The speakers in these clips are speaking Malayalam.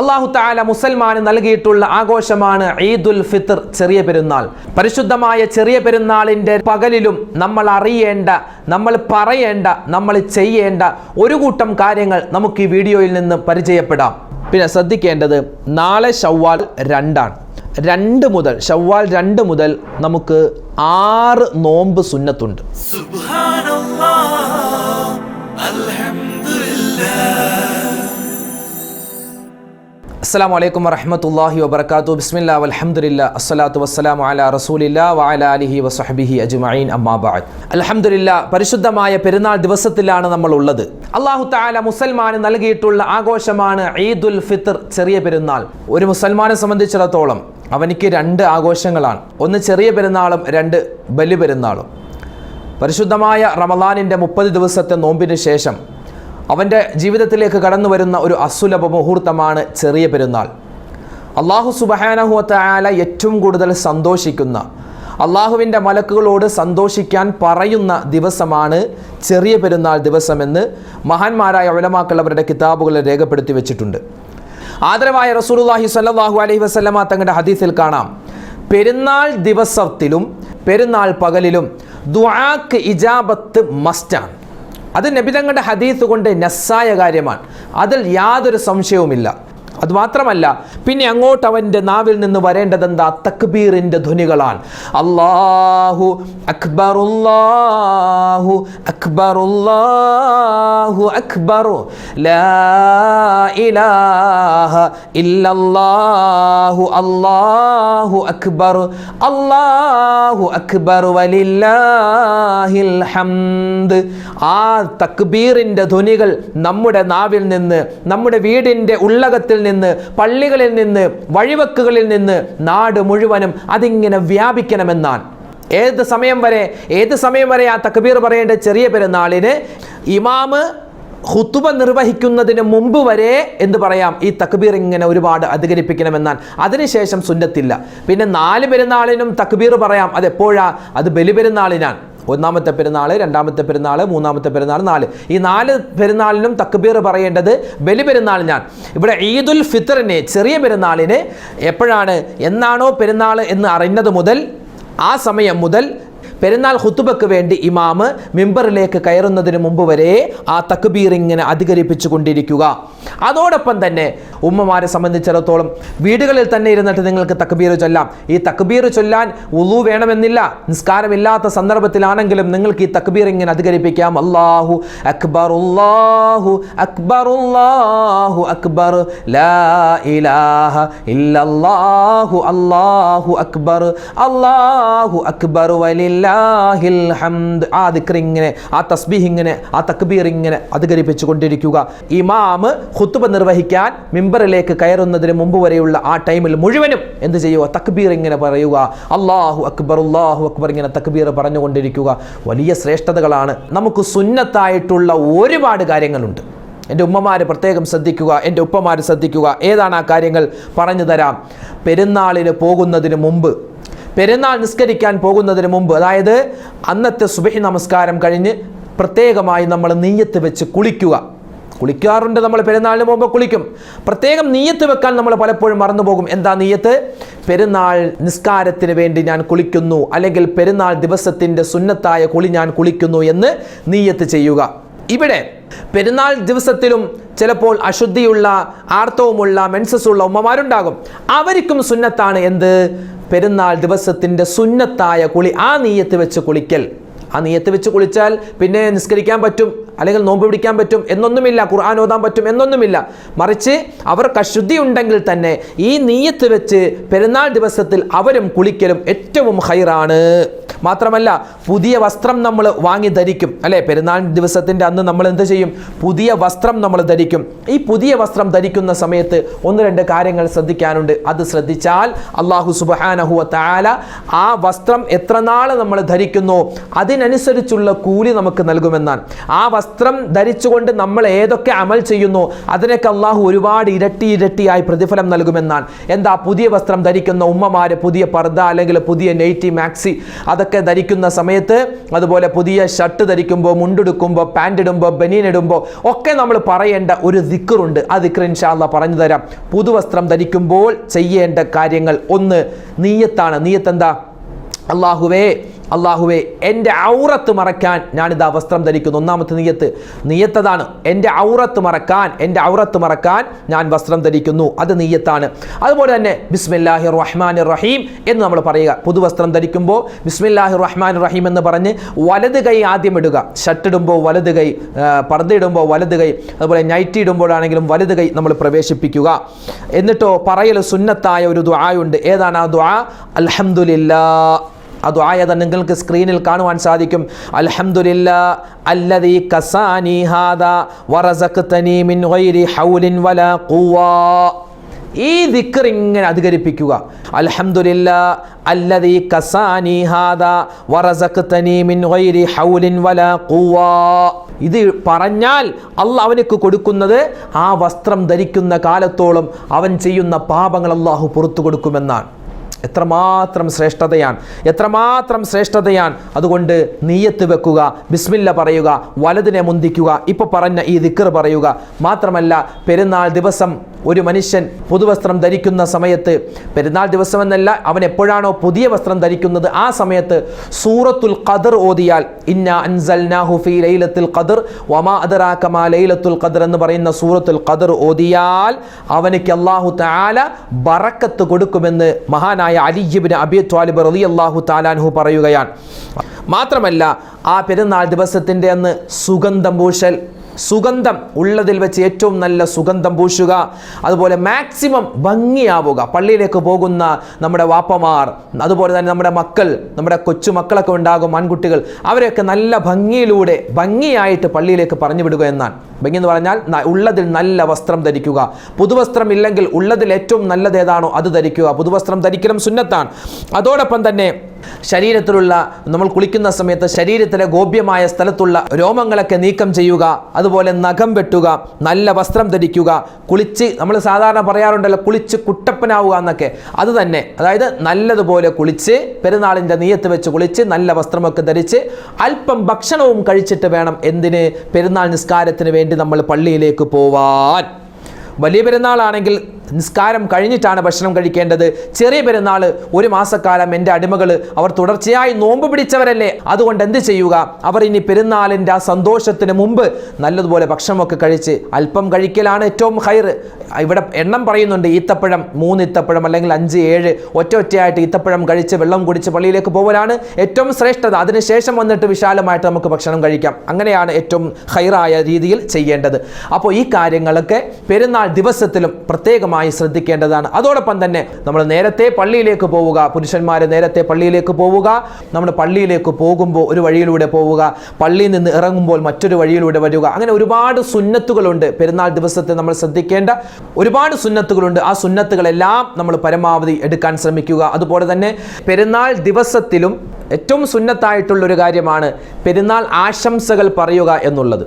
അള്ളാഹു താല മുസൽമാന് നൽകിയിട്ടുള്ള ആഘോഷമാണ് ഈദുൽ ഫിത്തർ ചെറിയ പെരുന്നാൾ. പരിശുദ്ധമായ ചെറിയ പെരുന്നാളിന്റെ പകലിലും നമ്മൾ അറിയേണ്ട നമ്മൾ പറയേണ്ട നമ്മൾ ചെയ്യേണ്ട ഒരു കൂട്ടം കാര്യങ്ങൾ നമുക്ക് ഈ വീഡിയോയിൽ നിന്ന് പരിചയപ്പെടാം. പിന്നെ ശ്രദ്ധിക്കേണ്ടത് നാളെ ഷവ്വാൽ രണ്ടാണ്. രണ്ട് മുതൽ ഷവ്വാൽ രണ്ട് മുതൽ നമുക്ക് ആറ് നോമ്പ് സുന്നത്തുണ്ട്. സുബ്ഹാനല്ലാഹ് അൽഹംദുലില്ലാഹ്. അസ്സാം വലൈക്കും വറഹമത്തല്ലാഹി വബർക്കാത്തു ബിസ്മില്ല അലഹമില്ല അസ്സലാത്തു വസ്സലാം അല റസൂലില്ല വഅല അലിഹി വസഹബിഹി അജ്മഈൻ. അമ്മാബാദ് അലഹമില്ല പരിശുദ്ധമായ പെരുന്നാൾ ദിവസത്തിലാണ് നമ്മൾ ഉള്ളത്. അള്ളാഹു താല മുസൽമാന് നൽകിയിട്ടുള്ള ആഘോഷമാണ് ഈദുൽ ഫിത്തർ ചെറിയ പെരുന്നാൾ. ഒരു മുസൽമാനെ സംബന്ധിച്ചിടത്തോളം അവനിക്ക് രണ്ട് ആഘോഷങ്ങളാണ്. ഒന്ന് ചെറിയ പെരുന്നാളും രണ്ട് ബലി പെരുന്നാളും. പരിശുദ്ധമായ റമദാനിന്റെ മുപ്പത് ദിവസത്തെ നോമ്പിന് ശേഷം അവന്റെ ജീവിതത്തിലേക്ക് കടന്നു വരുന്ന ഒരു അസുലഭ മുഹൂർത്തമാണ് ചെറിയ പെരുന്നാൾ. അള്ളാഹു സുബഹാനഹുവല ഏറ്റവും കൂടുതൽ സന്തോഷിക്കുന്ന അള്ളാഹുവിന്റെ മലക്കുകളോട് സന്തോഷിക്കാൻ പറയുന്ന ദിവസമാണ് ചെറിയ പെരുന്നാൾ ദിവസമെന്ന് മഹാന്മാരായ ഒലമാക്കൾ അവരുടെ കിതാബുകളിൽ രേഖപ്പെടുത്തി വെച്ചിട്ടുണ്ട്. ആദരവായ റസൂലുള്ളാഹി സല്ലാഹു അലൈഹി വസല്ലമ തങ്ങളുടെ ഹദീസിൽ കാണാം. പെരുന്നാൾ ദിവസത്തിലും പെരുന്നാൾ പകലിലും ദുആക്ക് ഇജാബത്ത് മസ്റ്റാണ്. അത് നബിതങ്ങളുടെ ഹദീസ് കൊണ്ട് നസ്സായ കാര്യമാണ്. അതിൽ യാതൊരു സംശയവുമില്ല. അതുമാത്രമല്ല പിന്നെ അങ്ങോട്ട് അവന്റെ നാവിൽ നിന്ന് വരേണ്ടത് എന്താ തക്ബീറിന്റെ ധ്വനികളാണ്. അള്ളാഹു അക്ബറുല്ലാഹു അക്ബറുല്ലാഹു അക്ബറു. ഇല്ലല്ലാഹു അല്ലാഹു അക്ബർ അല്ലാഹു അക്ബർ വലില്ലാഹിൽ ഹംദ്. ആ തക്ബീറിന്റെ ധ്വനികൾ നമ്മുടെ നാവിൽ നിന്ന് നമ്മുടെ വീടിന്റെ ഉള്ളകത്തിൽ നിന്ന് പള്ളികളിൽ നിന്ന് വഴിവക്കുകളിൽ നിന്ന് നാട് മുഴുവനും അതിങ്ങനെ വ്യാപിക്കണമെന്നാണ്. ഏത് സമയം വരെ ഏത് സമയം വരെ ആ തക്ബീർ പറയേണ്ട ചെറിയ പെരുന്നാളിന് ഇമാമ് ഹുത്തുബ നിർവഹിക്കുന്നതിന് മുമ്പ് വരെ എന്ന് പറയാം ഈ തക്ബീർ ഇങ്ങനെ ഒരുപാട് അധികരിപ്പിക്കണമെന്നാൽ അതിനുശേഷം സുന്നത്തില്ല. പിന്നെ നാല് പെരുന്നാളിനും തക്ബീർ പറയാം അതെപ്പോഴാ? അത് ബലിപെരുന്നാളിനാണ്. ഒന്നാമത്തെ പെരുന്നാൾ രണ്ടാമത്തെ പെരുന്നാൾ മൂന്നാമത്തെ പെരുന്നാൾ നാല്. ഈ നാല് പെരുന്നാളിനും തക്ബീർ പറയേണ്ടത് ബലി പെരുന്നാളിനാണ്. ഇവിടെ ഈദുൽ ഫിത്തറിന് ചെറിയ പെരുന്നാളിന് എപ്പോഴാണ് എന്നാണോ പെരുന്നാൾ എന്ന് അറിഞ്ഞത് മുതൽ ആ സമയം മുതൽ പെരുന്നാൾ ഹുത്തുബക്ക് വേണ്ടി ഇമാമ് മിമ്പറിലേക്ക് കയറുന്നതിന് മുമ്പ് വരെ ആ തക്ബീർ ഇങ്ങനെ അധികരിപ്പിച്ചു കൊണ്ടിരിക്കുക. അതോടൊപ്പം തന്നെ ഉമ്മമാരെ സംബന്ധിച്ചിടത്തോളം വീടുകളിൽ തന്നെ ഇരുന്നിട്ട് നിങ്ങൾക്ക് തക്ബീർ ചൊല്ലാം. ഈ തക്ബീർ ചൊല്ലാൻ ഉളു വേണമെന്നില്ല. നിസ്കാരമില്ലാത്ത സന്ദർഭത്തിലാണെങ്കിലും നിങ്ങൾക്ക് ഈ തക്ബീർ ഇങ്ങനെ അധികരിപ്പിക്കാം. അള്ളാഹു അക്ബർ അല്ലാഹു അക്ബർ അല്ലാഹു അക്ബർ. ലാ ഇലാഹ ഇല്ലല്ലാഹു അക്ബർ അക്ബർ. വലില്ലാഹിൽ ഹംദ്. ആ ദിക്ർ ഇങ്ങനെ ആ തസ്ബീഹ് ഇങ്ങനെ ആ തക്ബീർ ഇങ്ങനെ അധികരിപ്പിച്ചു കൊണ്ടിരിക്കുക ഇമാമ് ഖുത്തുബ നിർവഹിക്കാൻ മിമ്പറിലേക്ക് കയറുന്നതിന് മുമ്പ് വരെയുള്ള ആ ടൈമിൽ മുഴുവനും എന്ത് ചെയ്യുക? തക്ബീർ ഇങ്ങനെ പറയുക. അള്ളാഹു അക്ബർ അള്ളാഹു അക്ബർ ഇങ്ങനെ തക്ബീർ പറഞ്ഞുകൊണ്ടിരിക്കുക. വലിയ ശ്രേഷ്ഠതകളാണ്. നമുക്ക് സുന്നത്തായിട്ടുള്ള ഒരുപാട് കാര്യങ്ങളുണ്ട്. എന്റെ ഉമ്മമാർ പ്രത്യേകം ശ്രദ്ധിക്കുക എന്റെ ഉപ്പമാർ ശ്രദ്ധിക്കുക. ഏതാണ് ആ കാര്യങ്ങൾ? പറഞ്ഞു തരാം. പെരുന്നാളിന് പോകുന്നതിന് മുമ്പ് പെരുന്നാൾ നിസ്കരിക്കാൻ പോകുന്നതിന് മുമ്പ് അതായത് അന്നത്തെ സുബഹി നമസ്കാരം കഴിഞ്ഞ് പ്രത്യേകമായി നമ്മൾ നെയ്യത്ത് വെച്ച് കുളിക്കുക. കുളിക്കാറുണ്ട് നമ്മൾ പെരുന്നാളിന് മുമ്പ് കുളിക്കും. പ്രത്യേകം നീയത്ത് വെക്കാൻ നമ്മൾ പലപ്പോഴും മറന്നുപോകും. എന്താ നീയത്ത്? പെരുന്നാൾ നിസ്കാരത്തിന് വേണ്ടി ഞാൻ കുളിക്കുന്നു അല്ലെങ്കിൽ പെരുന്നാൾ ദിവസത്തിന്റെ സുന്നത്തായ കുളി ഞാൻ കുളിക്കുന്നു എന്ന് നീയത്ത് ചെയ്യുക. ഇവിടെ പെരുന്നാൾ ദിവസത്തിലും ചിലപ്പോൾ അശുദ്ധിയുള്ള ആർത്തവുമുള്ള മെൻസസ് ഉള്ള ഉമ്മമാരുണ്ടാകും. അവർക്കും സുന്നത്താണ് എന്ത്? പെരുന്നാൾ ദിവസത്തിന്റെ സുന്നത്തായ കുളി ആ നീയത്ത് വെച്ച് കുളിക്കൽ. ആ നീയത്ത് വെച്ച് കുളിച്ചാൽ പിന്നെ നിസ്കരിക്കാൻ പറ്റും. അല്ലെങ്കിൽ നോമ്പ് പിടിക്കാൻ പറ്റും എന്നൊന്നുമില്ല ഖുർആൻ ഓതാൻ പറ്റും എന്നൊന്നുമില്ല. മറിച്ച് അവർക്ക് അശുദ്ധി ഉണ്ടെങ്കിൽ തന്നെ ഈ നീയത്ത് വെച്ച് പെരുന്നാൾ ദിവസത്തിൽ അവരും കുളിക്കലും ഏറ്റവും ഹൈറാണ്. മാത്രമല്ല പുതിയ വസ്ത്രം നമ്മൾ വാങ്ങി ധരിക്കും. അല്ലേ? പെരുന്നാൾ ദിവസത്തിന്റെ അന്ന് നമ്മൾ എന്ത് ചെയ്യും? പുതിയ വസ്ത്രം നമ്മൾ ധരിക്കും. ഈ പുതിയ വസ്ത്രം ധരിക്കുന്ന സമയത്ത് ഒന്ന് രണ്ട് കാര്യങ്ങൾ ശ്രദ്ധിക്കാനുണ്ട്. അത് ശ്രദ്ധിച്ചാൽ അള്ളാഹു സുബാനഹുവ താല ആ വസ്ത്രം എത്ര നാൾ നമ്മൾ ധരിക്കുന്നു അതിനനുസരിച്ചുള്ള കൂലി നമുക്ക് നൽകുമെന്നാണ്. ആ വസ്ത്രം ധരിച്ചുകൊണ്ട് നമ്മൾ ഏതൊക്കെ അമൽ ചെയ്യുന്നു അതിനൊക്കെ അള്ളാഹു ഒരുപാട് ഇരട്ടി ഇരട്ടിയായി പ്രതിഫലം നൽകുമെന്നാണ്. എന്താ പുതിയ വസ്ത്രം ധരിക്കുന്ന ഉമ്മമാര് പുതിയ പർദ്ദ അല്ലെങ്കിൽ പുതിയ നെയ്റ്റി മാക്സി അതൊക്കെ ധരിക്കുന്ന സമയത്ത് അതുപോലെ പുതിയ ഷർട്ട് ധരിക്കുമ്പോൾ മുണ്ടെടുക്കുമ്പോൾ പാന്റ് ഇടുമ്പോൾ ബനീൻ ഇടുമ്പോൾ ഒക്കെ നമ്മൾ പറയേണ്ട ഒരു ദിക്കറുണ്ട് ആ ദിക്കർ ഇൻഷാല്ല പറഞ്ഞു തരാം. പുതുവസ്ത്രം ധരിക്കുമ്പോൾ ചെയ്യേണ്ട കാര്യങ്ങൾ ഒന്ന് നീയത്താണ്. നീയത്ത് എന്താ? അള്ളാഹുവേ അള്ളാഹുവേ എന്റെ ഔറത്ത് മറക്കാൻ ഞാനിതാ വസ്ത്രം ധരിക്കുന്നു. ഒന്നാമത്തെ നീയത്ത് നീയത്തതാണ് എന്റെ ഔറത്ത് മറക്കാൻ എന്റെ ഔറത്ത് മറക്കാൻ ഞാൻ വസ്ത്രം ധരിക്കുന്നു. അത് നീയത്താണ്. അതുപോലെ തന്നെ ബിസ്മില്ലാഹി റഹ്മാൻ റഹീം എന്ന് നമ്മൾ പറയുക. പുതുവസ്ത്രം ധരിക്കുമ്പോൾ ബിസ്മില്ലാഹി റഹ്മാൻ റഹീം എന്ന് പറഞ്ഞ് വലത് കൈ ആദ്യം ഇടുക. ഷർട്ട് ഇടുമ്പോൾ വലത് കൈ പർദ്ദയിടുമ്പോൾ വലത് കൈ അതുപോലെ നൈറ്റി ഇടുമ്പോഴാണെങ്കിലും വലത് കൈ നമ്മൾ പ്രവേശിപ്പിക്കുക. എന്നിട്ടോ പറയൽ സുന്നത്തായ ഒരു ദ്വായുണ്ട് ഏതാണ് ആ ദ്വാ അൽഹംദുലില്ലാ ആ ആയത് നിങ്ങൾക്ക് സ്ക്രീനിൽ കാണുവാൻ സാധിക്കും. അൽഹമുല്ല അല്ലതി കസാനി ഹാദാ വറസഖ്തനി മിൻ ഗൈരി ഹൗലിൻ വലാ ഖുവ്വാ ഈ ദിക്കർ ഇങ്ങനെ അധികരിപ്പിക്കുക. അൽഹമുല്ല അല്ലതി കസാനി ഹാദാ വറസഖ്തനി മിൻ ഗൈരി ഹൗലിൻ വലാ ഖുവ്വാ ഇത് പറഞ്ഞാൽ അല്ല അവനക്ക് കൊടുക്കുന്നത് ആ വസ്ത്രം ധരിക്കുന്ന കാലത്തോളം അവൻ ചെയ്യുന്ന പാപങ്ങൾ അള്ളാഹു പുറത്തു കൊടുക്കുമെന്നാണ്. എത്രമാത്രം ശ്രേഷ്ഠതയാൻ എത്രമാത്രം ശ്രേഷ്ഠതയാൻ അതുകൊണ്ട് നീയത്ത് വെക്കുക ബിസ്മില്ല പറയുക വലതിനെ മുന്തിക്കുക ഇപ്പോൾ പറഞ്ഞ ഈ ദിക്കർ പറയുക. മാത്രമല്ല പെരുന്നാൾ ദിവസം ഒരു മനുഷ്യൻ പുതുവസ്ത്രം ധരിക്കുന്ന സമയത്ത് പെരുന്നാൾ ദിവസമെന്നല്ല അവൻ എപ്പോഴാണോ പുതിയ വസ്ത്രം ധരിക്കുന്നത് ആ സമയത്ത് സൂറത്തുൽ ഖദർ ഓതിയാൽ ഇന്ന അൻസൽനാഹു ഫീ ലൈലത്തുൽ ഖദർ വമാ അദറാക്കമാ ലൈലത്തുൽ ഖദർ എന്ന് പറയുന്ന സൂറത്തുൽ ഖദർ ഓതിയാൽ അവനക്ക് അല്ലാഹു തആല ബറക്കത്ത് കൊടുക്കുമെന്ന് മഹാനായ അലിജിബിന് അബി ത്വാലിബ് റളിയല്ലാഹു തആലാൻഹു പറയുകയാണ്. മാത്രമല്ല ആ പെരുന്നാൾ ദിവസത്തിന്റെ അന്ന് സുഗന്ധം പൂശൽ. സുഗന്ധം ഉള്ളതിൽ വെച്ച് ഏറ്റവും നല്ല സുഗന്ധം പൂശുക. അതുപോലെ മാക്സിമം ഭംഗിയാവുക. പള്ളിയിലേക്ക് പോകുന്ന നമ്മുടെ വാപ്പമാർ അതുപോലെ തന്നെ നമ്മുടെ മക്കൾ നമ്മുടെ കൊച്ചുമക്കളൊക്കെ ഉണ്ടാകും ആൺകുട്ടികൾ അവരെയൊക്കെ നല്ല ഭംഗിയിലൂടെ ഭംഗിയായിട്ട് പള്ളിയിലേക്ക് പറഞ്ഞു വിടുക എന്നാണ്. ഭംഗി എന്ന് പറഞ്ഞാൽ ഉള്ളതിൽ നല്ല വസ്ത്രം ധരിക്കുക. പുതുവസ്ത്രം ഇല്ലെങ്കിൽ ഉള്ളതിൽ ഏറ്റവും നല്ലത് ഏതാണോ അത് ധരിക്കുക. പുതുവസ്ത്രം ധരിക്കലും സുന്നത്താണ്. അതോടൊപ്പം തന്നെ ശരീരത്തിലുള്ള നമ്മൾ കുളിക്കുന്ന സമയത്ത് ശരീരത്തിലെ ഗോപ്യമായ സ്ഥലത്തുള്ള രോമങ്ങളൊക്കെ നീക്കം ചെയ്യുക. അതുപോലെ നഖം വെട്ടുക നല്ല വസ്ത്രം ധരിക്കുക. കുളിച്ച് നമ്മൾ സാധാരണ പറയാറുണ്ടല്ലോ കുളിച്ച് കുട്ടപ്പനാവുക എന്നൊക്കെ. അത് തന്നെ. അതായത് നല്ലതുപോലെ കുളിച്ച് പെരുന്നാളിന്റെ നീയത്ത് വെച്ച് കുളിച്ച് നല്ല വസ്ത്രമൊക്കെ ധരിച്ച് അല്പം ഭക്ഷണവും കഴിച്ചിട്ട് വേണം എന്തിന്? പെരുന്നാൾ നിസ്കാരത്തിന് വേണ്ടി നമ്മൾ പള്ളിയിലേക്ക് പോവാൻ. വലിയ പെരുന്നാളാണെങ്കിൽ നിസ്കാരം കഴിഞ്ഞിട്ടാണ് ഭക്ഷണം കഴിക്കേണ്ടത്. ചെറിയ പെരുന്നാൾ ഒരു മാസക്കാലം എന്റെ അടിമകൾ അവർ തുടർച്ചയായി നോമ്പ് പിടിച്ചവരല്ലേ. അതുകൊണ്ട് എന്ത് ചെയ്യുക? അവർ ഇനി പെരുന്നാളിന്റെ ആ സന്തോഷത്തിന് മുമ്പ് നല്ലതുപോലെ ഭക്ഷണമൊക്കെ കഴിച്ച് അല്പം കഴിക്കലാണ് ഏറ്റവും ഹൈർ ഇവിടെ എണ്ണം പറയുന്നുണ്ട് ഈത്തപ്പഴം മൂന്ന് ഈത്തപ്പഴം അല്ലെങ്കിൽ അഞ്ച് ഏഴ് ഒറ്റ ഒറ്റയായിട്ട് ഈത്തപ്പഴം കഴിച്ച് വെള്ളം കുടിച്ച് പള്ളിയിലേക്ക് പോകലാണ് ഏറ്റവും ശ്രേഷ്ഠത. അതിനുശേഷം വന്നിട്ട് വിശാലമായിട്ട് നമുക്ക് ഭക്ഷണം കഴിക്കാം. അങ്ങനെയാണ് ഏറ്റവും ഹൈറായ രീതിയിൽ ചെയ്യേണ്ടത്. അപ്പോൾ ഈ കാര്യങ്ങളൊക്കെ പെരുന്നാൾ ദിവസത്തിലും പ്രത്യേകമായി ശ്രദ്ധിക്കേണ്ടതാണ്. അതോടൊപ്പം തന്നെ നമ്മൾ നേരത്തെ പള്ളിയിലേക്ക് പോവുക പുരുഷന്മാർ നേരത്തെ പള്ളിയിലേക്ക് പോവുക നമ്മൾ പള്ളിയിലേക്ക് പോകുമ്പോൾ ഒരു വഴിയിലൂടെ പോവുക പള്ളിയിൽ നിന്ന് ഇറങ്ങുമ്പോൾ മറ്റൊരു വഴിയിലൂടെ വരിക. അങ്ങനെ ഒരുപാട് സുന്നത്തുകളുണ്ട്. പെരുന്നാൾ ദിവസത്തെ നമ്മൾ ശ്രദ്ധിക്കേണ്ട ഒരുപാട് സുന്നത്തുകളുണ്ട്. ആ സുന്നത്തുകളെല്ലാം നമ്മൾ പരമാവധി എടുക്കാൻ ശ്രമിക്കുക. അതുപോലെ തന്നെ പെരുന്നാൾ ദിവസത്തിലും ഏറ്റവും സുന്നത്തായിട്ടുള്ള ഒരു കാര്യമാണ് പെരുന്നാൾ ആശംസകൾ പറയുക എന്നുള്ളത്.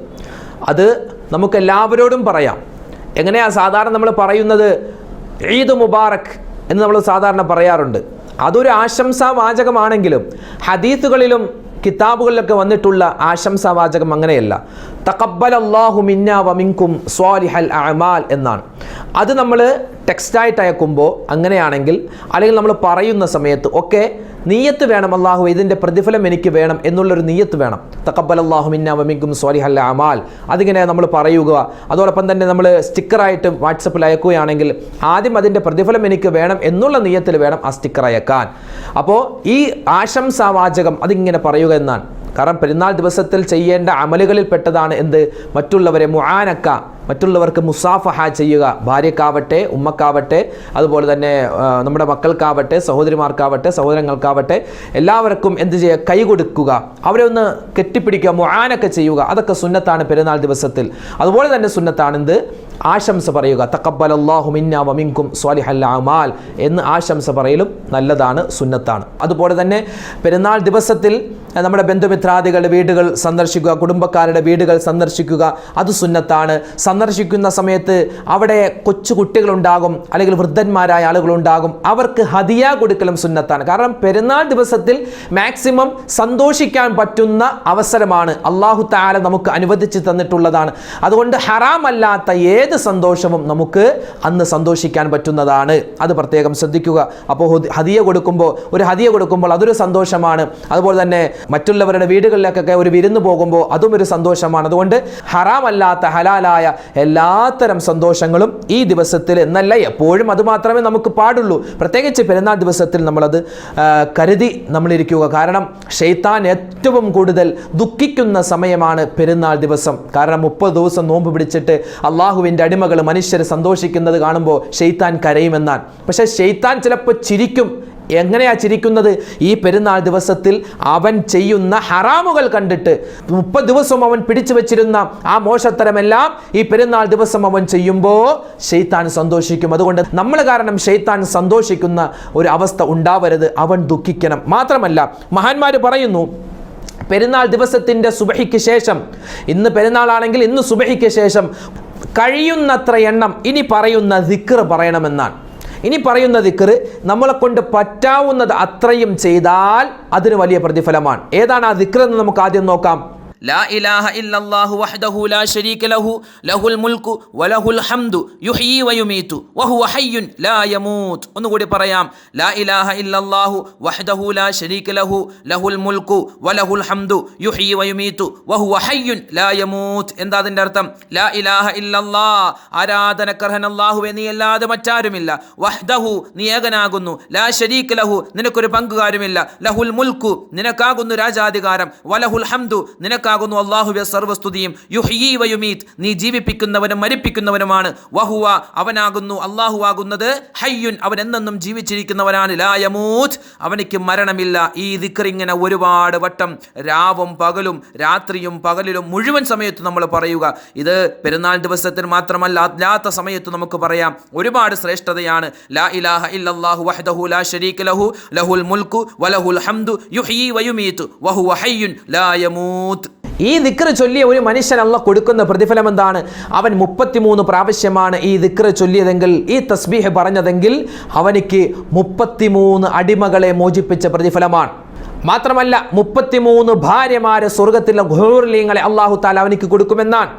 അത് നമുക്ക് എല്ലാവരോടും പറയാം. എങ്ങനെയാ സാധാരണ നമ്മൾ പറയുന്നത്? ഈദ് മുബാറക് എന്ന് നമ്മൾ സാധാരണ പറയാറുണ്ട്. അതൊരു ആശംസാ വാചകമാണെങ്കിലും ഹദീസുകളിലും കിതാബുകളിലൊക്കെ വന്നിട്ടുള്ള ആശംസാ വാചകം അങ്ങനെയല്ല. തക്കബൽ അള്ളാഹു മിന്ന വമിങ്കും സ്വാലിഹൽ അമാൽ എന്നാണ്. അത് നമ്മൾ ടെക്സ്റ്റായിട്ട് അയക്കുമ്പോൾ അങ്ങനെയാണെങ്കിൽ അല്ലെങ്കിൽ നമ്മൾ പറയുന്ന സമയത്ത് ഒക്കെ നീയത്ത് വേണം അള്ളാഹു ഇതിന്റെ പ്രതിഫലം എനിക്ക് വേണം എന്നുള്ളൊരു നീയത്ത് വേണം. തക്കബൽ അള്ളാഹു മിന്ന വമിക്കും സ്വാലിഹൽ അമാൽ. അതിങ്ങനെ നമ്മൾ പറയുക. അതോടൊപ്പം തന്നെ നമ്മൾ സ്റ്റിക്കറായിട്ട് വാട്സപ്പിൽ അയക്കുകയാണെങ്കിൽ ആദ്യം അതിന്റെ പ്രതിഫലം എനിക്ക് വേണം എന്നുള്ള നീയത്തിൽ വേണം ആ സ്റ്റിക്കർ അയക്കാൻ. അപ്പോൾ ഈ ആശംസാവാചകം അതിങ്ങനെ പറയുക എന്നാണ്. കാരണം പെരുന്നാൾ ദിവസത്തിൽ ചെയ്യേണ്ട അമലുകളിൽ പെട്ടതാണ് എന്ത്? മറ്റുള്ളവരെ മുആനക്ക മറ്റുള്ളവർക്ക് മുസാഫഹ ചെയ്യുക. ഭാര്യക്കാവട്ടെ ഉമ്മക്കാവട്ടെ അതുപോലെ തന്നെ നമ്മുടെ മക്കൾക്കാവട്ടെ സഹോദരിമാർക്കാവട്ടെ സഹോദരങ്ങൾക്കാവട്ടെ എല്ലാവർക്കും എന്ത് ചെയ്യുക? കൈ കൊടുക്കുക. അവരെ ഒന്ന് കെട്ടിപ്പിടിക്കുക മുആനക്ക ചെയ്യുക. അതൊക്കെ സുന്നത്താണ് പെരുന്നാൾ ദിവസത്തിൽ. അതുപോലെ തന്നെ സുന്നത്താണെന്ത് ആശംസ പറയുക. തക്കബൽ അള്ളാഹു മിന്ന വമിങ്കും സ്വാലിഹൽ അമാൽ എന്ന് ആശംസ പറയലും നല്ലതാണ് സുന്നത്താണ്. അതുപോലെ തന്നെ പെരുന്നാൾ ദിവസത്തിൽ നമ്മുടെ ബന്ധുമിത്രാദികളുടെ വീടുകൾ സന്ദർശിക്കുക കുടുംബക്കാരുടെ വീടുകൾ സന്ദർശിക്കുക അത് സുന്നത്താണ്. സന്ദർശിക്കുന്ന സമയത്ത് അവിടെ കൊച്ചു കുട്ടികളുണ്ടാകും അല്ലെങ്കിൽ വൃദ്ധന്മാരായ ആളുകളുണ്ടാകും. അവർക്ക് ഹദിയ കൊടുക്കലും സുന്നത്താണ്. കാരണം പെരുന്നാൾ ദിവസത്തിൽ മാക്സിമം സന്തോഷിക്കാൻ പറ്റുന്ന അവസരമാണ് അള്ളാഹു താല നമുക്ക് അനുവദിച്ച് തന്നിട്ടുള്ളതാണ്. അതുകൊണ്ട് ഹറാമല്ലാത്ത ഏത് സന്തോഷവും നമുക്ക് അന്ന് സന്തോഷിക്കാൻ പറ്റുന്നതാണ്. അത് പ്രത്യേകം ശ്രദ്ധിക്കുക. അപ്പോൾ ഹുദ്- ഹദിയ കൊടുക്കുമ്പോൾ ഒരു ഹദിയ കൊടുക്കുമ്പോൾ അതൊരു സന്തോഷമാണ്. അതുപോലെ തന്നെ മറ്റുള്ളവരുടെ വീടുകളിലേക്കൊക്കെ ഒരു വിരുന്ന് പോകുമ്പോൾ അതും ഒരു സന്തോഷമാണ്. അതുകൊണ്ട് ഹറാമല്ലാത്ത ഹലാലായ എല്ലാത്തരം സന്തോഷങ്ങളും ഈ ദിവസത്തിൽ എന്നല്ല എപ്പോഴും അത് മാത്രമേ നമുക്ക് പാടുള്ളൂ. പ്രത്യേകിച്ച് പെരുന്നാൾ ദിവസത്തിൽ നമ്മളത് കരുതി നമ്മളിരിക്കുക. കാരണം ഷെയ്ത്താൻ ഏറ്റവും കൂടുതൽ ദുഃഖിക്കുന്ന സമയമാണ് പെരുന്നാൾ ദിവസം. കാരണം മുപ്പത് ദിവസം നോമ്പ് പിടിച്ചിട്ട് അള്ളാഹുവിന്റെ അടിമകൾ മനുഷ്യർ സന്തോഷിക്കുന്നത് കാണുമ്പോൾ ഷെയ്ത്താൻ കരയുമെന്നാണ്. പക്ഷേ ഷെയ്ത്താൻ ചിലപ്പോൾ ചിരിക്കും എങ്ങനെയാ ചിരിക്കുന്നത്? ഈ പെരുന്നാൾ ദിവസത്തിൽ അവൻ ചെയ്യുന്ന ഹറാമുകൾ കണ്ടിട്ട് മുപ്പത് ദിവസം അവൻ പിടിച്ചു വെച്ചിരുന്ന ആ മോശത്തരമെല്ലാം ഈ പെരുന്നാൾ ദിവസം അവൻ ചെയ്യുമ്പോൾ ഷെയ്ത്താൻ സന്തോഷിക്കും. അതുകൊണ്ട് നമ്മൾ കാരണം ഷെയ്ത്താൻ സന്തോഷിക്കുന്ന ഒരു അവസ്ഥ ഉണ്ടാവരുത്. അവൻ ദുഃഖിക്കണം. മാത്രമല്ല മഹാന്മാർ പറയുന്നു പെരുന്നാൾ ദിവസത്തിന്റെ സുബഹിക്ക് ശേഷം ഇന്ന് പെരുന്നാളാണെങ്കിൽ ഇന്ന് സുബഹിക്ക് ശേഷം കഴിയുന്നത്ര എണ്ണം ഇനി പറയുന്ന ദിക്ർ പറയണമെന്നാണ്. ഇനി പറയുന്ന ദിക്ർ നമ്മളെ കൊണ്ട് പറ്റാവുന്നത് അത്രയും ചെയ്താൽ അതിന് വലിയ പ്രതിഫലമാണ്. ഏതാണ് ആ ദിക്ർ എന്ന് നമുക്ക് ആദ്യം നോക്കാം. ലാ ഇലാഹ ഇല്ലല്ലാഹു വഹ്ദഹു ലാ ശരീക ലഹു ലഹുൽ മുൽക്കു വലഹുൽ ഹംദു യുഹ്യി വയുമീതു വഹുവ ഹയ്യുൻ ലാ യമൂത്ത് ഒന്നുകൂടി പറയാം ലാ ഇലാഹ ഇല്ലല്ലാഹു വഹ്ദഹു ലാ ശരീക ലഹു ലഹുൽ മുൽക്കു വലഹുൽ ഹംദു യുഹ്യി വയുമീതു വഹുവ ഹയ്യുൻ ലാ യമൂത്ത് എന്താ അതിന്റെ അർത്ഥം? ലാ ഇലാഹ ഇല്ലല്ലാ ആരാധനക്കർഹൻ അല്ലാഹുവെ നീ അല്ലാതെ മറ്റാരുമില്ല. വഹ്ദഹു നീ ഏകനാകുന്നു ലാ ഷരീഖ് ലഹു നിനക്കൊരു പങ്കുകാരുമില്ല. ലഹുൽ മുൽക്കു നിനക്കാകുന്നു രാജാധികാരം വലഹുൽ ഹംദു നിനക്ക് നിനക്കാകുന്നു അള്ളാഹുവെ സർവസ്തുതിയും. യുഹീ വയുമീത്. നീ ജീവിപ്പിക്കുന്നവനും മരിപ്പിക്കുന്നവനുമാണ്. വഹുവ അവനാകുന്നു. അള്ളാഹു ആകുന്നത് ഹയ്യുൻ. അവൻ എന്നെന്നും ജീവിച്ചിരിക്കുന്നവനാണ്. ലായമൂത് അവനിക്ക് മരണമില്ല. ഈ ദിക്കറിങ്ങനെ ഒരുപാട് വട്ടം രാവും പകലും രാത്രിയും പകലിലും മുഴുവൻ സമയത്ത് നമ്മൾ പറയുക. ഇത് പെരുന്നാൾ ദിവസത്തിൽ മാത്രമല്ല അല്ലാത്ത സമയത്ത് നമുക്ക് പറയാം. ഒരുപാട് ശ്രേഷ്ഠതയാണ്. ലാ ഇലാഹ ഇല്ലല്ലാഹു വഹ്ദഹു ലാ ശരീക ലഹു. ലഹുൽ മുൽക്കു വലഹുൽ ഹംദു. യുഹീ വയുമീത്. വഹുവ ഹയ്യുൻ. ലാ യമൂത്ത് ഈ ദിക്ർ ചൊല്ലിയ ഒരു മനുഷ്യൻ അല്ല കൊടുക്കുന്ന പ്രതിഫലം എന്താണ്? അവൻ മുപ്പത്തിമൂന്ന് പ്രാവശ്യമാണ് ഈ ദിക്ർ ചൊല്ലിയതെങ്കിൽ ഈ തസ്ബീഹ് പറഞ്ഞതെങ്കിൽ അവനിക്ക് മുപ്പത്തിമൂന്ന് അടിമകളെ മോചിപ്പിച്ച പ്രതിഫലമാണ്. മാത്രമല്ല മുപ്പത്തിമൂന്ന് ഭാര്യമാരെ സ്വർഗത്തിലെ ഘോർലീങ്ങളെ അള്ളാഹു താല അവനിക്ക് കൊടുക്കുമെന്നാണ്.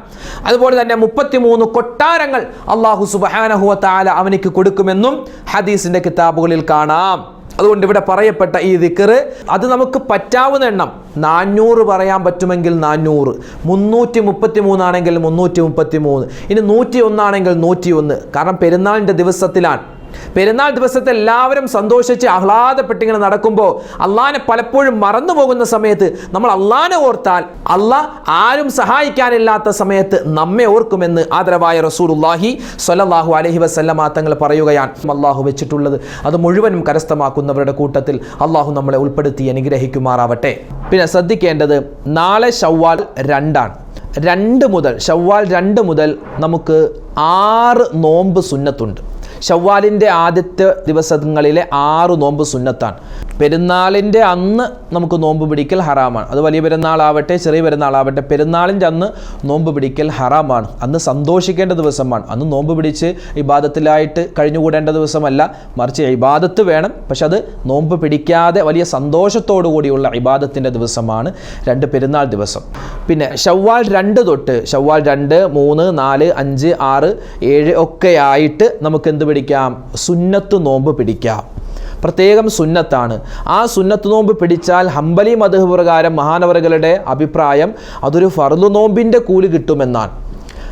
അതുപോലെ തന്നെ മുപ്പത്തിമൂന്ന് കൊട്ടാരങ്ങൾ അള്ളാഹു സുബാനഹുവ താല അവനിക്ക് കൊടുക്കുമെന്നും ഹദീസിന്റെ കിതാബുകളിൽ കാണാം. അതുകൊണ്ട് ഇവിടെ പറയപ്പെട്ട ഈ ദിക്കറ് അത് നമുക്ക് പറ്റാവുന്ന എണ്ണം. നാനൂറ് പറയാൻ പറ്റുമെങ്കിൽ നാനൂറ്. മുന്നൂറ്റി മുപ്പത്തി മൂന്നാണെങ്കിൽ മുന്നൂറ്റി മുപ്പത്തി മൂന്ന് ഇനി നൂറ്റി ഒന്നാണെങ്കിൽ നൂറ്റി ഒന്ന് കാരണം പെരുന്നാളിന്റെ ദിവസത്തിലാണ്. പെരുന്നാൾ ദിവസത്തെ എല്ലാവരും സന്തോഷിച്ച് ആഹ്ലാദപ്പെട്ടിങ്ങനെ നടക്കുമ്പോൾ അള്ളാനെ പലപ്പോഴും മറന്നു പോകുന്ന സമയത്ത് നമ്മൾ അള്ളാനെ ഓർത്താൽ അള്ളാഹ് ആരും സഹായിക്കാനില്ലാത്ത സമയത്ത് നമ്മെ ഓർക്കുമെന്ന് ആദരവായ റസൂലുല്ലാഹി സ്വല്ലല്ലാഹു അലൈഹി വസല്ലമ തങ്ങൾ പറയുകയാണ്. അള്ളാഹു വെച്ചിട്ടുള്ളത് അത് മുഴുവനും കരസ്ഥമാക്കുന്നവരുടെ കൂട്ടത്തിൽ അള്ളാഹു നമ്മളെ ഉൾപ്പെടുത്തി അനുഗ്രഹിക്കുമാറാവട്ടെ. പിന്നെ ശ്രദ്ധിക്കേണ്ടത് നാളെ ഷവ്വാൽ രണ്ടാണ്. രണ്ട് മുതൽ ഷവ്വാൽ രണ്ട് മുതൽ നമുക്ക് ആറ് നോമ്പ് സുന്നത്തുണ്ട്. ഷവ്വാലിന്റെ ആദ്യത്തെ ദിവസങ്ങളിലെ ആറ് നോമ്പ് സുന്നത്താണ്. പെരുന്നാളിന്റെ അന്ന് നമുക്ക് നോമ്പ് പിടിക്കൽ ഹറാമാണ്. അത് വലിയ പെരുന്നാളാവട്ടെ ചെറിയ പെരുന്നാളാവട്ടെ പെരുന്നാളിന്റെ അന്ന് നോമ്പ് പിടിക്കൽ ഹറാമാണ്. അന്ന് സന്തോഷിക്കേണ്ട ദിവസമാണ്. അന്ന് നോമ്പ് പിടിച്ച് ഇബാദത്തിലായിട്ട് കഴിഞ്ഞുകൂടേണ്ട ദിവസമല്ല. മറിച്ച് ഇബാദത്ത് വേണം. പക്ഷെ അത് നോമ്പ് പിടിക്കാതെ വലിയ സന്തോഷത്തോടു കൂടിയുള്ള ഇബാദത്തിന്റെ ദിവസമാണ് രണ്ട് പെരുന്നാൾ ദിവസം. പിന്നെ ഷവ്വാൽ രണ്ട് തൊട്ട് ഷവ്വാൽ രണ്ട് മൂന്ന് നാല് അഞ്ച് ആറ് ഏഴ് ഒക്കെ ആയിട്ട് നമുക്ക് എന്ത് പിടിക്കാം സുന്നത്ത് നോമ്പ് പിടിക്കാം. പ്രത്യേകം സുന്നത്താണ്. ആ സുന്നത്ത് നോമ്പ് പിടിച്ചാൽ ഹംബലി മധു പ്രകാരം മഹാനവറുകളുടെ അഭിപ്രായം അതൊരു ഫർദു നോമ്പിന്റെ കൂലി കിട്ടുമെന്നാണ്.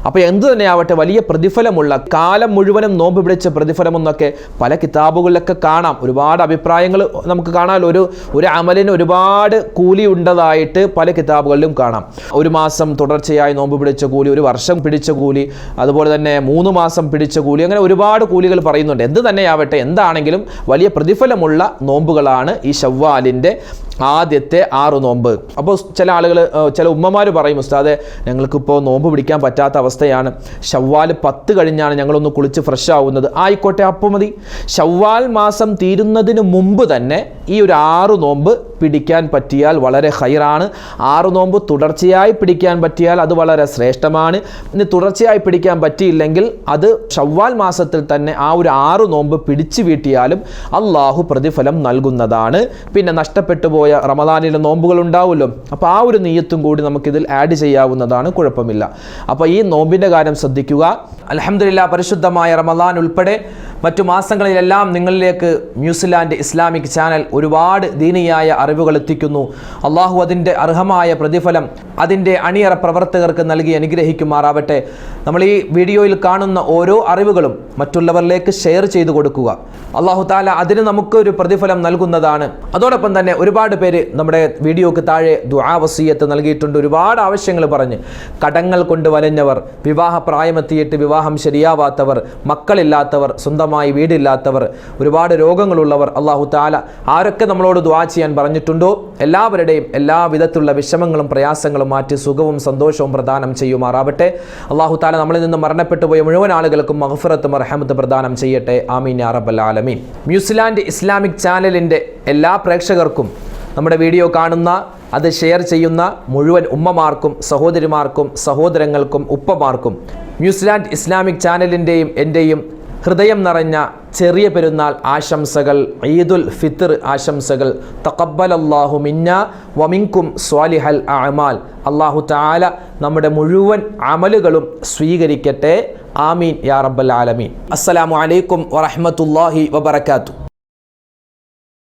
അപ്പോൾ എന്തു തന്നെയാവട്ടെ വലിയ പ്രതിഫലമുള്ള കാലം മുഴുവനും നോമ്പ് പിടിച്ച പ്രതിഫലമെന്നൊക്കെ പല കിതാബുകളിലൊക്കെ കാണാം. ഒരുപാട് അഭിപ്രായങ്ങൾ നമുക്ക് കാണാൻ ഒരു ഒരു അമലിന് ഒരുപാട് കൂലി ഉണ്ടതായിട്ട് പല കിതാബുകളിലും കാണാം. ഒരു മാസം തുടർച്ചയായി നോമ്പ് പിടിച്ച കൂലി ഒരു വർഷം പിടിച്ച കൂലി അതുപോലെ തന്നെ മൂന്ന് മാസം പിടിച്ച കൂലി അങ്ങനെ ഒരുപാട് കൂലികൾ പറയുന്നുണ്ട്. എന്ത് തന്നെയാവട്ടെ എന്താണെങ്കിലും വലിയ പ്രതിഫലമുള്ള നോമ്പുകളാണ് ഈ ഷവ്വാലിന്റെ ആദ്യത്തെ ആറ് നോമ്പ്. അപ്പോൾ ചില ആളുകൾ ചില ഉമ്മമാർ പറയും ഉസ്താദെ ഞങ്ങൾക്കിപ്പോൾ നോമ്പ് പിടിക്കാൻ പറ്റാത്ത അവസ്ഥയാണ്. ഷവ്വാൽ പത്ത് കഴിഞ്ഞാണ് ഞങ്ങളൊന്ന് കുളിച്ച് ഫ്രഷ് ആവുന്നത്. ആയിക്കോട്ടെ അപ്പോൾ മതി. ഷവ്വാൽ മാസം തീരുന്നതിന് മുമ്പ് തന്നെ ഈ ഒരു ആറ് നോമ്പ് പിടിക്കാൻ പറ്റിയാൽ വളരെ ഹൈറാണ് ആറ് നോമ്പ് തുടർച്ചയായി പിടിക്കാൻ പറ്റിയാൽ അത് വളരെ ശ്രേഷ്ഠമാണ്. ഇനി തുടർച്ചയായി പിടിക്കാൻ പറ്റിയില്ലെങ്കിൽ അത് ഷവ്വാൽ മാസത്തിൽ തന്നെ ആ ഒരു ആറ് നോമ്പ് പിടിച്ചു വീട്ടിയാലും അള്ളാഹു പ്രതിഫലം നൽകുന്നതാണ്. പിന്നെ നഷ്ടപ്പെട്ടു പോയ റമദാനിലെ നോമ്പുകൾ ഉണ്ടാവുമല്ലോ. അപ്പോൾ ആ ഒരു നീയത്തും കൂടി നമുക്കിതിൽ ആഡ് ചെയ്യാവുന്നതാണ് കുഴപ്പമില്ല. അപ്പോൾ ഈ നോമ്പിന്റെ കാര്യം ശ്രദ്ധിക്കുക. അലഹമില്ല പരിശുദ്ധമായ റമദാൻ ഉൾപ്പെടെ മറ്റു മാസങ്ങളിലെല്ലാം നിങ്ങളിലേക്ക് ന്യൂസിലാൻഡ് ഇസ്ലാമിക് ചാനൽ ഒരുപാട് ദീനിയായ അറിവുകൾ എത്തിക്കുന്നു. അള്ളാഹു അതിന്റെ അർഹമായ പ്രതിഫലം അതിന്റെ അണിയറ പ്രവർത്തകർക്ക് നൽകി അനുഗ്രഹിക്കുമാറാവട്ടെ. നമ്മൾ ഈ വീഡിയോയിൽ കാണുന്ന ഓരോ അറിവുകളും മറ്റുള്ളവരിലേക്ക് ഷെയർ ചെയ്തു കൊടുക്കുക. അള്ളാഹു താല അതിന് നമുക്കൊരു പ്രതിഫലം നൽകുന്നതാണ്. അതോടൊപ്പം തന്നെ ഒരുപാട് പേര് നമ്മുടെ വീഡിയോക്ക് താഴെ ദുആ വസീയത്ത് നൽകിയിട്ടുണ്ട്. ഒരുപാട് ആവശ്യങ്ങൾ പറഞ്ഞ് കടങ്ങൾ കൊണ്ട് വലഞ്ഞവർ വിവാഹ പ്രായമെത്തിയിട്ട് വിവാഹം ശരിയാവാത്തവർ മക്കളില്ലാത്തവർ സ്വന്തമായി വീടില്ലാത്തവർ ഒരുപാട് രോഗങ്ങളുള്ളവർ അള്ളാഹു താല ആരൊക്കെ നമ്മളോട് ദ്വാ ചെയ്യാൻ പറഞ്ഞിട്ടുണ്ടോ? എല്ലാവരുടെയും എല്ലാ വിധത്തിലുള്ള വിഷമങ്ങളും പ്രയാസങ്ങളും മാറ്റി സുഖവും സന്തോഷവും പ്രദാനം ചെയ്യുമാറാവട്ടെ. അള്ളാഹു താല നമ്മളിൽ നിന്ന് മരണപ്പെട്ടു പോയ മുഴുവൻ ആളുകൾക്കും മഹഫറത്തും അറഹമത്ത് പ്രദാനം ചെയ്യട്ടെ. ആമീൻ അറബൽ ആലമീൻ. ന്യൂസിലാൻഡ് ഇസ്ലാമിക് ചാനലിന്റെ എല്ലാ പ്രേക്ഷകർക്കും നമ്മുടെ വീഡിയോ കാണുന്ന അത് ഷെയർ ചെയ്യുന്ന മുഴുവൻ ഉമ്മമാർക്കും സഹോദരിമാർക്കും സഹോദരങ്ങൾക്കും ഉപ്പമാർക്കും ന്യൂസിലാൻഡ് ഇസ്ലാമിക് ചാനലിന്റെയും എന്റെയും ഹൃദയം നിറഞ്ഞ ചെറിയ പെരുന്നാൾ ആശംസകൾ ഈദുൽ ഫിത്തർ ആശംസകൾ. തക്കബലല്ലാഹു മിന്ന വമിങ്കും സ്വാലിഹൽ അമാൽ അള്ളാഹു താല നമ്മുടെ മുഴുവൻ അമലുകളും സ്വീകരിക്കട്ടെ. ആമീൻ യാ റബ്ബൽ ആലമീൻ. അസ്സലാമു അലൈക്കും വറഹമത്തല്ലാഹി വബറകാതുഹു.